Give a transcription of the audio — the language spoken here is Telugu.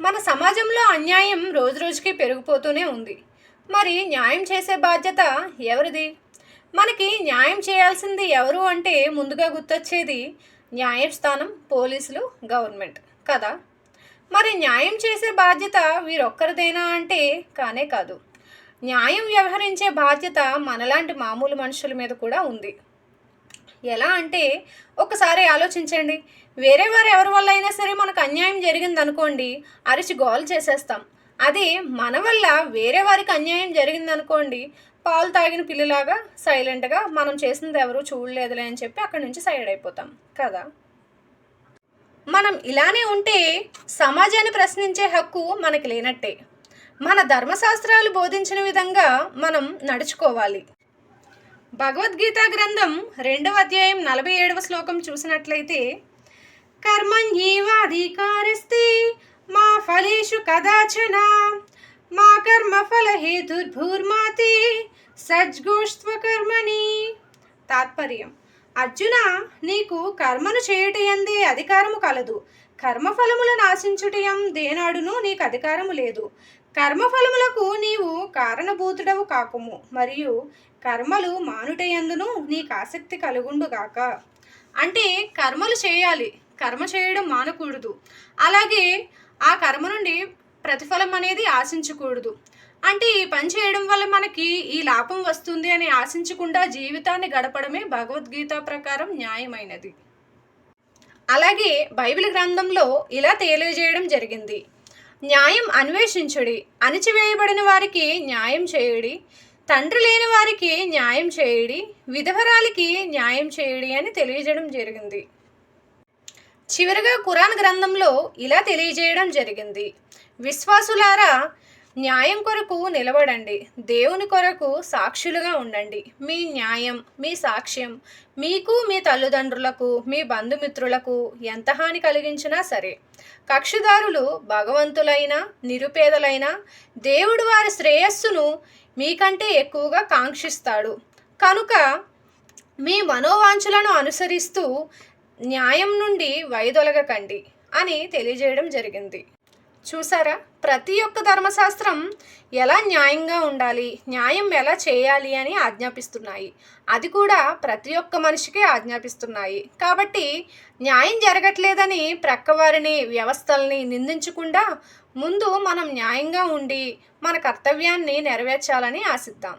మన సమాజంలో అన్యాయం రోజు రోజుకి పెరిగిపోతూనే ఉంది. మరి న్యాయం చేసే బాధ్యత ఎవరిది? మనకి న్యాయం చేయాల్సింది ఎవరు అంటే ముందుగా గుర్తొచ్చేది న్యాయస్థానం పోలీసులు గవర్నమెంట్. కదా? మరి న్యాయం చేసే బాధ్యత వీరొక్కరిదేనా అంటే కానే కాదు. న్యాయం వ్యవహరించే బాధ్యత మనలాంటి మామూలు మనుషుల మీద కూడా ఉంది. ఎలా అంటే ఒకసారి ఆలోచించండి. వేరే వారు ఎవరి వల్ల అయినా సరే మనకు అన్యాయం జరిగిందనుకోండి అరిచి గోల్ చేసేస్తాం. అదే మన వల్ల వేరే వారికి అన్యాయం జరిగింది అనుకోండి పాలు తాగిన పిల్లిలాగా సైలెంట్గా మనం చేసింది ఎవరు చూడలేదులే అని చెప్పి అక్కడి నుంచి సైడ్ అయిపోతాం. కదా? మనం ఇలానే ఉంటే సమాజాన్ని ప్రశ్నించే హక్కు మనకి లేనట్టే. మన ధర్మశాస్త్రాలు బోధించిన విధంగా మనం నడుచుకోవాలి. భగవద్గీత గ్రంథం రెండవ అధ్యాయం నలభై ఏడవ శ్లోకం చూసినట్లయితే కర్మణ్యేవాధికారస్తే మా ఫలేషు కదాచన మా కర్మ ఫల హేతుర్భూర్మాతే సజ్గోష్త్వకర్మణి తాత్పర్యం. అర్జున నీకు కర్మను చేయుటయందే అధికారము కలదు. కర్మఫలములను ఆశించుటయం దేనాడును నీకు అధికారము లేదు. కర్మఫలములకు నీవు కారణభూతుడవు కాకుము మరియు కర్మలు మానుటయందును నీకు ఆసక్తి కలుగుండుగాక. అంటే కర్మలు చేయాలి కర్మ చేయడం మానకూడదు. అలాగే ఆ కర్మ నుండి ప్రతిఫలం అనేది ఆశించకూడదు. అంటే ఈ పని చేయడం వల్ల మనకి ఈ లాభం వస్తుంది అని ఆశించకుండా జీవితాన్ని గడపడమే భగవద్గీత ప్రకారం న్యాయమైనది. అలాగే బైబిల్ గ్రంథంలో ఇలా తెలియజేయడం జరిగింది. న్యాయం అన్వేషించుడి అణిచివేయబడిన వారికి న్యాయం చేయుడి తండ్రి లేని వారికి న్యాయం చేయుడి విధవరాలికి న్యాయం చేయుడి అని తెలియజేయడం జరిగింది. చివరిగా ఖురాన్ గ్రంథంలో ఇలా తెలియజేయడం జరిగింది. విశ్వాసులారా న్యాయం కొరకు నిలబడండి. దేవుని కొరకు సాక్షులుగా ఉండండి. మీ న్యాయం మీ సాక్ష్యం మీకు మీ తల్లిదండ్రులకు మీ బంధుమిత్రులకు ఎంత హాని కలిగించినా సరే. కక్షిదారులు భగవంతులైన నిరుపేదలైన దేవుడు వారి శ్రేయస్సును మీకంటే ఎక్కువగా కాంక్షిస్తాడు. కనుక మీ మనోవాంఛలను అనుసరిస్తూ న్యాయం నుండి వైదొలగకండి అని తెలియజేయడం జరిగింది. చూసారా? ప్రతి ఒక్క ధర్మశాస్త్రం ఎలా న్యాయంగా ఉండాలి న్యాయం ఎలా చేయాలి అని ఆజ్ఞాపిస్తున్నాయి. అది కూడా ప్రతి ఒక్క మనిషికి ఆజ్ఞాపిస్తున్నాయి. కాబట్టి న్యాయం జరగట్లేదని ప్రక్కవారిని వ్యవస్థల్ని నిందించకుండా ముందు మనం న్యాయంగా ఉండి మన కర్తవ్యాన్ని నెరవేర్చాలని ఆశిద్దాం.